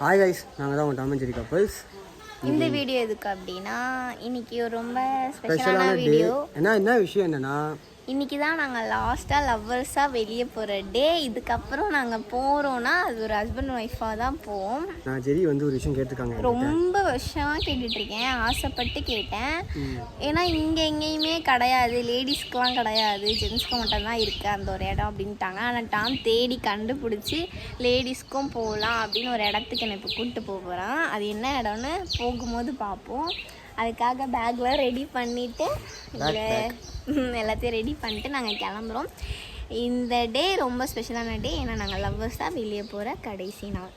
Hi guys நாங்கள் தான் உங்கள் டாமன் ஜெரி கப்பல்ஸ் இந்த வீடியோ எதுக்கு அப்படின்னா இன்னைக்கு ரொம்ப ஸ்பெஷலான வீடியோ ஏன்னா என்ன விஷயம் என்னன்னா இன்னைக்கு தான் நாங்கள் லாஸ்ட்டாக லவ்வர்ஸாக வெளியே போகிற டே இதுக்கப்புறம் நாங்கள் போகிறோன்னா அது ஒரு ஹஸ்பண்ட் ஒய்ஃபாக தான் போவோம். நான் ஜெரி வந்து ஒரு விஷயம் கேட்டிருக்காங்க. ரொம்ப வருஷமாக கேட்டுட்ருக்கேன். ஆசைப்பட்டு கேட்டேன். ஏன்னா இங்கே எங்கேயுமே கிடையாது. லேடிஸ்க்கெலாம் கிடையாது. ஜென்ஸ்க்கு மட்டும் தான் இருக்குது அந்த ஒரு இடம் அப்படின்ட்டாங்க. ஆனால் டாம் தேடி கண்டுபிடிச்சி லேடிஸ்க்கும் போகலாம் அப்படின்னு ஒரு இடத்துக்கு என்னை இப்போ கூப்பிட்டு போக போகிறான் அது என்ன இடம்னு போகும்போது பார்ப்போம். அதுக்காக பேக்லாம் ரெடி பண்ணிவிட்டு எல்லாத்தையும் ரெடி பண்ணிட்டு நாங்கள் கிளம்புறோம். இந்த டே ரொம்ப ஸ்பெஷலான டே ஏன்னா நாங்கள் லவ்வர்ஸ் தான் வெளியே போகிற கடைசி நாள்.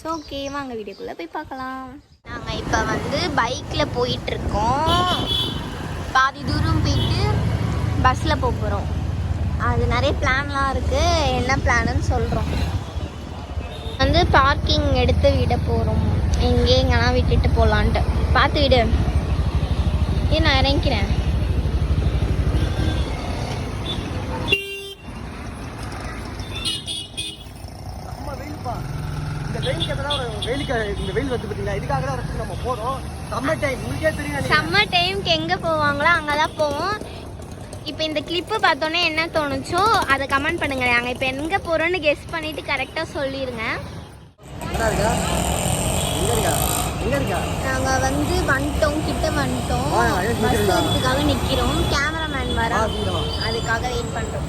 ஸோ ஓகே வாங்க வீடியோக்குள்ளே போய் பார்க்கலாம். நாங்கள் இப்போ வந்து பைக்கில் போயிட்டுருக்கோம். பாதி தூரம் போயிட்டு பஸ்ஸில் போக போகிறோம் அது நிறைய பிளான்லாம் இருக்குது என்ன பிளான்னு சொல்கிறோம் வந்து பார்க்கிங் எடுத்து விட போகிறோம் எங்கே எங்கெல்லாம் விட்டுட்டு போகலான்ட்டு பார்த்து விடு. ஏன் நான் இறங்கிக்கிறேன். சம்மர் டைம்க்கு எங்கே போவாங்களோ அங்கே தான் போவோம். இப்போ இந்த கிளிப்பு பார்த்தோன்னே என்ன தோணுச்சோ அதை கமெண்ட் பண்ணுங்க நாங்கள் இப்போ எங்கே போகிறோன்னு கெஸ் பண்ணிட்டு கரெக்டாக சொல்லிடுங்க நாங்கள் வந்து வந்துட்டோம் கிட்ட வந்துட்டோம். பஸ் சீக்கிரம் வா. எடுத்துக்காக நிற்கிறோம் கேமராமேன் வர. அதுக்காக வெயிட் பண்ணுறோம்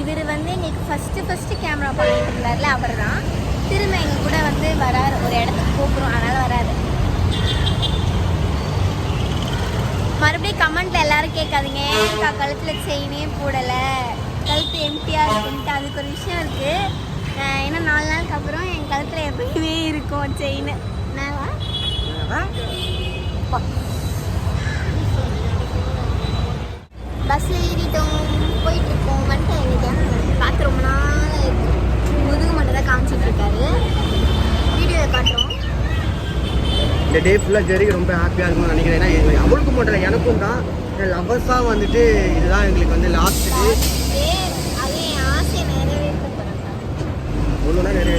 இவர் வந்து எங்களுக்கு ஃபஸ்ட்டு ஃபஸ்ட்டு கேமரா பண்ணிட்டு இருந்தார்ல அவர் தான் திரும்ப எங்கள் கூட வந்து வராரு. ஒரு இடத்துக்கு போகிறோம் அதனால் வராரு. மறுபடியும் கமெண்ட்ல எல்லாரும் கேட்காதீங்க. ஏன்க்கா கழுத்தில் செயினே போடலை. கழுத்து எம்டியாக இருக்குன்ட்டு அதுக்கு ஒரு விஷயம் இருக்குது ஏன்னா நாலு நாளுக்கு அப்புறம் என் கழுத்தில் எப்பயுமே இருக்கும் செயின். ஆ? பஸ்ஸில் ஏறிட்டோம். போயிட்டு இருக்கோம் வந்துட்டேன் எங்கிட்டேன் பார்த்து ரொம்ப நாள். முதுகு மட்டும் தான் காமிச்சிட்டு இருக்காரு. வீடியோவில் காட்டுறோம். இந்த டே ஃபுல்லாக ஜெரிக்கு ரொம்ப ஹாப்பியாக இருக்கும்னு நினைக்கிறேன். ஏன்னா அவளுக்கு மட்டும் எனக்கும் தான். லவ்வர்ஸாக வந்துட்டு இதுதான் எங்களுக்கு வந்து லாஸ்ட் டே போகிறேன் ஒன்றுனா சரி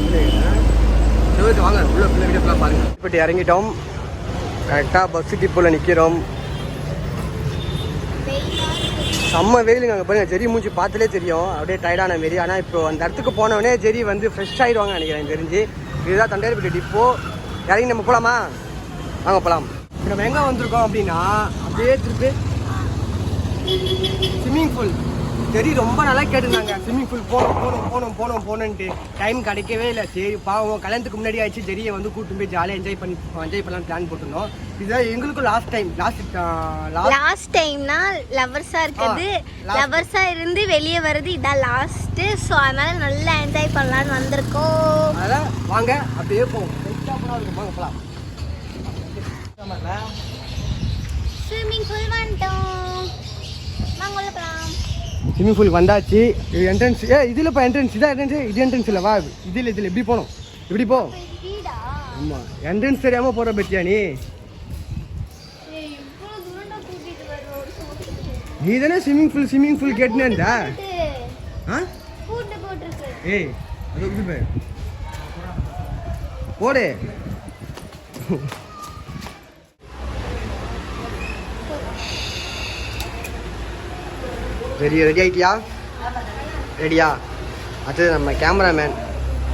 வாங்க. உள்ள உள்ள வீடியோ ஃபுல்லாக பாருங்க. இப்போ இறங்கிட்டோம். கரெக்டாக பஸ் டிப்போவில் நிற்கிறோம் செம்ம வெயிலுங்க அங்கே பாருங்க. ஜெரி மூஞ்சி பார்த்தாலே தெரியும். அப்படியே டயர்டான மாரி. ஆனால் இப்போ அந்த இடத்துக்கு போனவொடனே ஜெரி வந்து ஃப்ரெஷ் ஆகிடுவாங்க நினைக்கிறேன். தெரிஞ்சு. இதுதான் தண்டையார்பேட்டை டிப்போ இறங்கி நம்ம போகலாமா வாங்க போகலாம் இப்போ நம்ம எங்கே வந்திருக்கோம் அப்படின்னா அப்படியே திருப்பி ஸ்விம்மிங் பூல் சரி ரொம்ப நல்லா கேட்டிருந்தாங்க. ஸ்விம்மிங் பூல் போகணும் போகணும் போகணும் போகணும் போகணுன்ட்டு. டைம் கிடைக்கவே இல்லை. சரி பாவம் கல்யாணத்துக்கு முன்னாடி ஆயிடுச்சு. ஜெரியை வந்து கூட்டு போய் ஜாலியாக என்ஜாய் பண்ணி என்ஜாய் பண்ணலாம் பிளான் போட்டிருந்தோம். இதுதான் எங்களுக்கும் லாஸ்ட் டைம் லாஸ்ட் லாஸ்ட் டைம்னா ஆ, last. லவ்வர்ஸாக இருந்து வெளியே வர்றது இதான் லாஸ்ட்டு ஸோ அதனால நல்லா என்ஜாய் பண்ணலான்னு வந்திருக்கோம். அதனால் வாங்க அப்படியே போவோம். வாங்க போகலாம் ஸ்விம்மிங் பூல் வந்துட்டோம். வாங்க உள்ள போகலாம் ஸ்விம்மிங் பூல் வந்தாச்சு. இது என்ட்ரன்ஸ் ஏ இதில் இப்போ என்ட்ரன்ஸ் இதான் என்ட்ரன்ஸ் இது என்ட்ரன்ஸ் இல்லை வா. இதில் இதில். எப்படி போகணும். இப்படி போ. ஆமாம் என்ட்ரன்ஸ் தெரியாமல் போகிற பற்றியா நீ? நீ தானே ஸ்விம்மிங் பூல் ஸ்விம்மிங் பூல் கேட்டுனேன்டா ஆ? ஏய் அது போடு. ரெடி ரெடி ஆகிட்டியா ரெடியா அடுத்தது நம்ம கேமராமேன்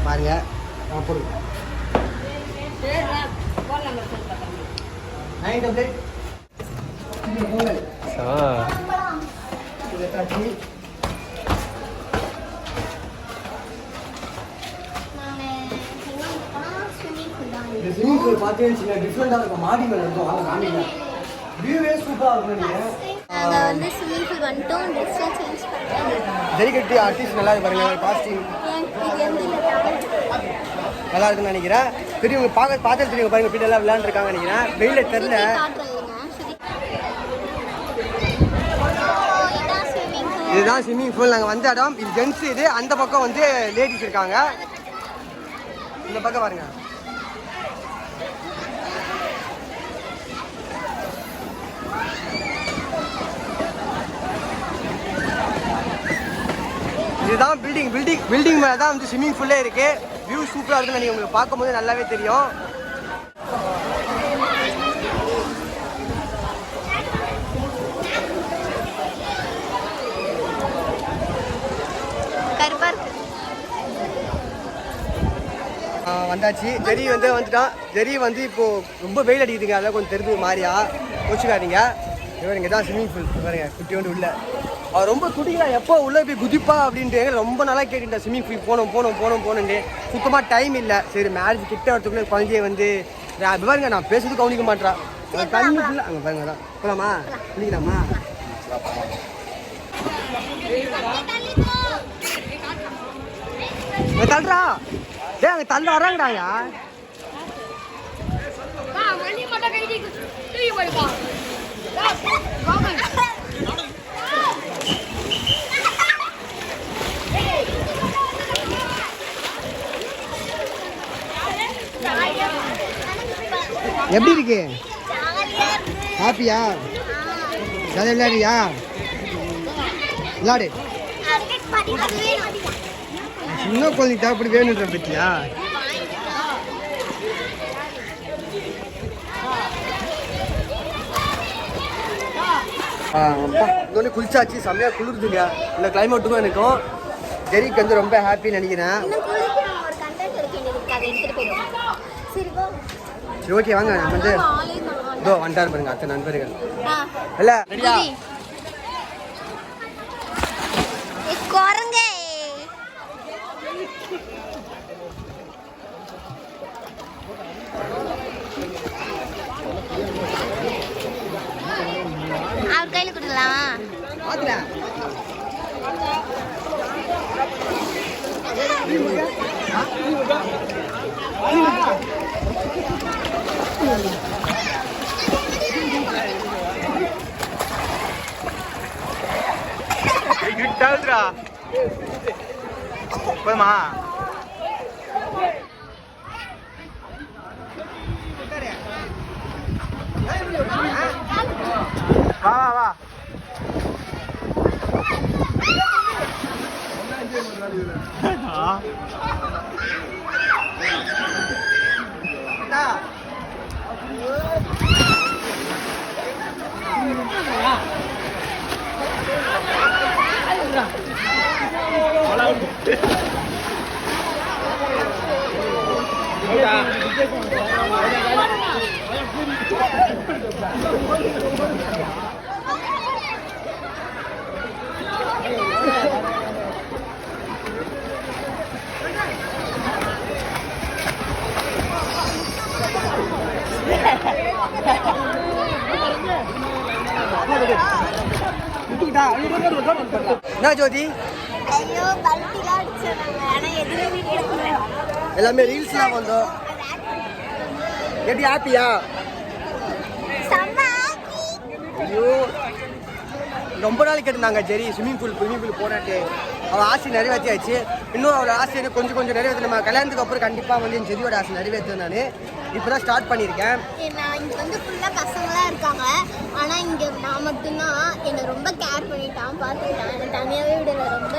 பாருங்க நான் இந்த பார்த்தீங்கன்னு டிஃப்ரெண்டாக இருக்கும். மாடி மேலே இருக்கும் வியூவே சூப்பராக இருக்கும் நீங்கள் நாங்கள் வந்து ஸ்விம்மிங் பூல் வந்துட்டோம். ட்ரெஸ்ஸாக சேஞ்ச் பண்ணுறோம் ஜெரிகட்டி ஆர்டிஸ்ட் நல்லா இருக்கு பாருங்க காஸ்டியூம் நல்லா இருக்குன்னு நினைக்கிறேன். பெரியவங்க பார்க்க பார்த்து தெரியும் பாருங்க பின்னாடி எல்லாம் விளையாண்டுருக்காங்க நினைக்கிறேன். வெயில தெரில இதுதான் ஸ்விம்மிங் பூல் நாங்கள் வந்த இடம் இது ஜென்ஸ் இது அந்த பக்கம் வந்து லேடிஸ் இருக்காங்க. இந்த பக்கம் பாருங்க. இதுதான் பில்டிங் பில்டிங் பில்டிங் மேலே தான் வந்து ஸ்விம்மிங் பூல்லே இருக்கு. வியூ சூப்பராக இருக்குன்னு நீங்கள் உங்களுக்கு பார்க்கும்போது நல்லாவே தெரியும். வந்தாச்சு. ஜெரி வந்து வந்துட்டான். ஜெரி வந்து இப்போ ரொம்ப வெயில் அடிக்குதுங்க. அதான் கொஞ்சம் தெரிஞ்சு மாறியா வச்சுக்காதீங்க இவர் இங்கே தான் ஸ்விம்மிங் பூல் பாருங்க. குட்டி வந்து உள்ள. அவர் ரொம்ப குடிக்கிறா எப்போ உள்ள போய் குதிப்பா அப்படின்ட்டு ரொம்ப நாளாக கேட்டுட்டேன் ஸ்விம்மிங் பூல் போகணும் போகணும் போகணும் போகணுன்ட்டு. சுத்தமாக டைம் இல்லை. சரி மேரேஜ் கிட்ட வரத்துக்குள்ளே குழந்தைய வந்து பாருங்க நான் பேசுறது கவனிக்க மாட்டேறா தண்ணி ஃபுல்லாக அங்கே பாருங்க தான் போகலாமா குளிக்கலாமா? தள்ளுறா. டேய் அங்கே தள்ள வராங்கடாயா வண்டி மட்டும் கை தூக்கி போயிருப்பா வாங்க எப்படி இருக்கு? ஹாப்பியா ஜாலியாக விளையாடுறியா? விளையாடு. சின்ன குழந்தைக்கு அப்படி வேணுன்ற பத்தியா? இன்னொன்று குளிச்சாச்சு. செம்மையாக குளிர்துங்க. இந்த கிளைமேட்டுக்கும் எனக்கும். ஜெரிக்கு வந்து ரொம்ப ஹாப்பின்னு நினைக்கிறேன் இன்னும் குளிக்கணும் ஒரு கண்டென்ட் இருக்கு எனக்கு அதை எடுத்துட்டு போயிடுவோம் சரி போ சரி ஓகே வாங்க நம்ம வந்து இதோ வந்துட்டார் பாருங்க அத்தனை நண்பர்கள். இல்ல ரெடியா கிட்டாதுடா போதுமா வா வா வா என்ன ஜோதி ஐயோ பல்ட்டிலாம் அடிச்சிடுறாங்க ஆனால் எதுவுமே வீடியோ எடுக்கல எல்லாமே ரீல்ஸ்லாம் வந்தோம். எப்படி ஹாப்பியா ஐயோ. ரொம்ப நாள் கேட்டிருந்தாங்க சரி ஸ்விம்மிங் பூல் ஸ்விம்மிங் பூல் போனாட்டு அவள் ஆசை நிறைவேற்றியாச்சு. இன்னும் அவளோட ஆசை எனக்கு கொஞ்சம் கொஞ்சம் நிறைவேற்ற நம்ம கல்யாணத்துக்கு அப்புறம் கண்டிப்பாக வந்து என் செடியோட ஆசை நிறைவேற்றேன் நான். இப்போ தான் ஸ்டார்ட் பண்ணியிருக்கேன் நான் இங்கே வந்து ஃபுல்லாக பசங்களாம் இருக்காங்க. ஆனால் இங்கே நான் மட்டும்தான். என்னை ரொம்ப கேர் பண்ணிட்டான் பார்த்துக்கிட்டான். என்னை தனியாகவே விடலை. ரொம்ப.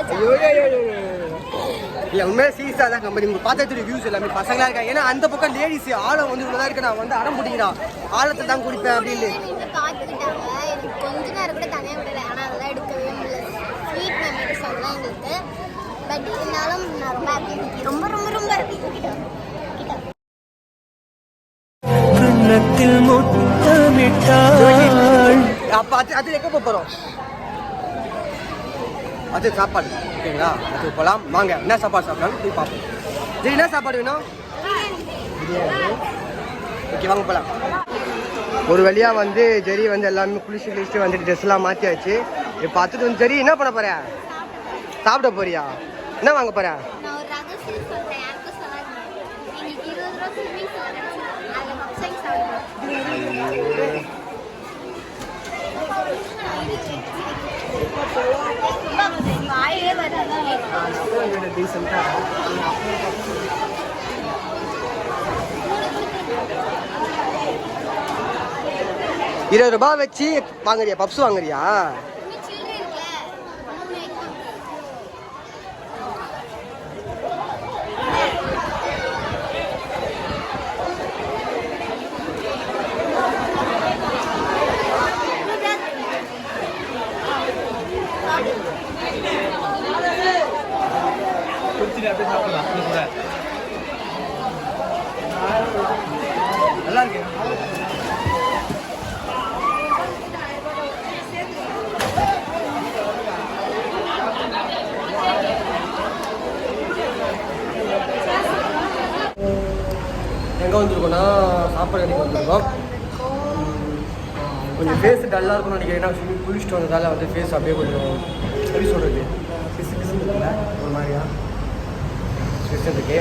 இல்ல உண்மையாக சீரியஸாக தான் கம்பெனி உங்கள் பார்த்ததுடைய வியூஸ் எல்லாமே பசங்களாக இருக்காங்க. ஏன்னா அந்த பக்கம் லேடிஸ் ஆழம் வந்து இவ்வளோ இருக்கு. நான் வந்து அடம் பிடிக்கிறான். ஆழத்தை தான் குடிப்பேன் அப்படின்னு. கொஞ்ச நேரம் கூட தனியாக விடலை. ஆனால் அதெல்லாம் எடுக்கவே முடியல. ஸ்வீட் மெமரிஸ் அதெல்லாம் எங்களுக்கு. பட் இருந்தாலும் நான் ரொம்ப ஹாப்பி ரொம்ப ரொம்ப ரொம்ப ஹாப்பி கிட்ட முத்தமிட்டாள் அப்போ அது அது எங்கே போகிறோம் அது சாப்பாடு ஓகேங்களா? அது போகலாம் வாங்க என்ன சாப்பாடு சாப்பிடலாம்? போய் பார்ப்போம். சரி என்ன சாப்பாடு வேணும்? ஓகே வாங்க போகலாம் ஒரு வழியாக வந்து ஜெரி வந்து எல்லாமே குளிச்சு குளிச்சுட்டு வந்து ட்ரெஸ்லாம் மாற்றியாச்சு இப்போ பார்த்துட்டு வந்து ஜெரி என்ன பண்ண போற? சாப்பிட போறியா? என்ன வாங்க போற? இருபது ரூபாய் வச்சு வாங்குறியா? பப்ஸ் வாங்குறியா? எங்கே வந்திருக்கோம்னா சாப்பாடு கடைக்கு வந்திருக்கோம். கொஞ்சம் ஃபேஸ் டல்லாக இருக்கும்னு நினைக்கிறேன். ஸ்விம்மிங் குளிச்சுட்டு வந்ததால வந்து ஃபேஸ் அப்படியே கொஞ்சம் எப்படி சொல்கிறது பிசு இருக்குல்ல ஒரு மாதிரியா? பிசு இருக்கு.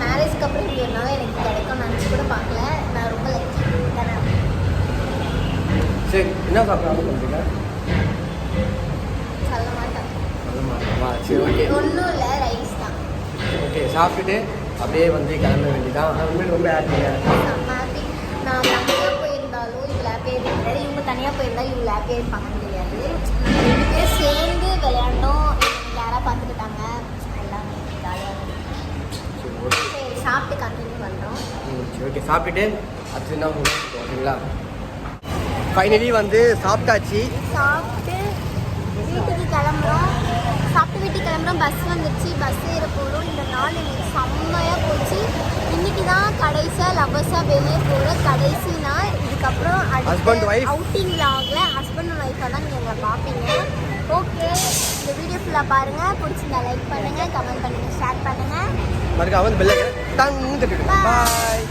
மேரேஜ்க்கு அப்புறம் இப்படி ஒரு நாள் எனக்கு கிடைக்கும் நினச்சி கூட பார்க்கல. நான் ரொம்ப சரி என்ன சாப்பிட்றாங்க பண்ணுறீங்க சொல்ல மாட்டேன் சரி ஓகே ஒன்றும் இல்லை ரைஸ் தான் ஓகே சாப்பிட்டுட்டு அப்படியே வந்து கிளம்ப வேண்டியதான் ஆனால் உண்மையில ரொம்ப happy. நான் தனியாக போயிருந்தாலும் இவ்வளோ ஹாப்பியாக இருக்காது இவங்க தனியாக போயிருந்தா இவ்வளோ ஹாப்பியாக இருப்பாங்கன்னு தெரியாது. ரெண்டு சேர்ந்து விளையாண்டோம். யாராக பார்த்துக்கிட்டாங்க? எல்லாமே ஜாலியாக சரி சாப்பிட்டு கண்டினியூ பண்ணுறோம் ஓகே சாப்பிட்டுட்டு அடுத்து என்ன ஓகேங்களா ஃபைனலி வந்து சாப்பிட்டாச்சு. சாப்பிட்டு வீட்டுக்கு கிளம்புறோம். கிளம்புறோம் பஸ் வந்துடுச்சு பஸ் ஏற போகிறோம் இந்த நாள் எனக்கு செம்மையாக போச்சு. இன்னைக்கு தான் கடைசியாக லவ்வர்ஸாக வெளியே போகிற கடைசி நாள். இதுக்கப்புறம் Husband, wife. அவுட்டிங் லாகில் ஹஸ்பண்ட் அண்ட் ஒய்ஃபாக தான் நீங்கள் எங்களை பார்ப்பீங்க. ஓகே இந்த வீடியோ ஃபுல்லாக பாருங்கள் பிடிச்சிருந்தா லைக் பண்ணுங்கள் கமெண்ட் பண்ணுங்கள் ஷேர் பண்ணுங்கள். பாய்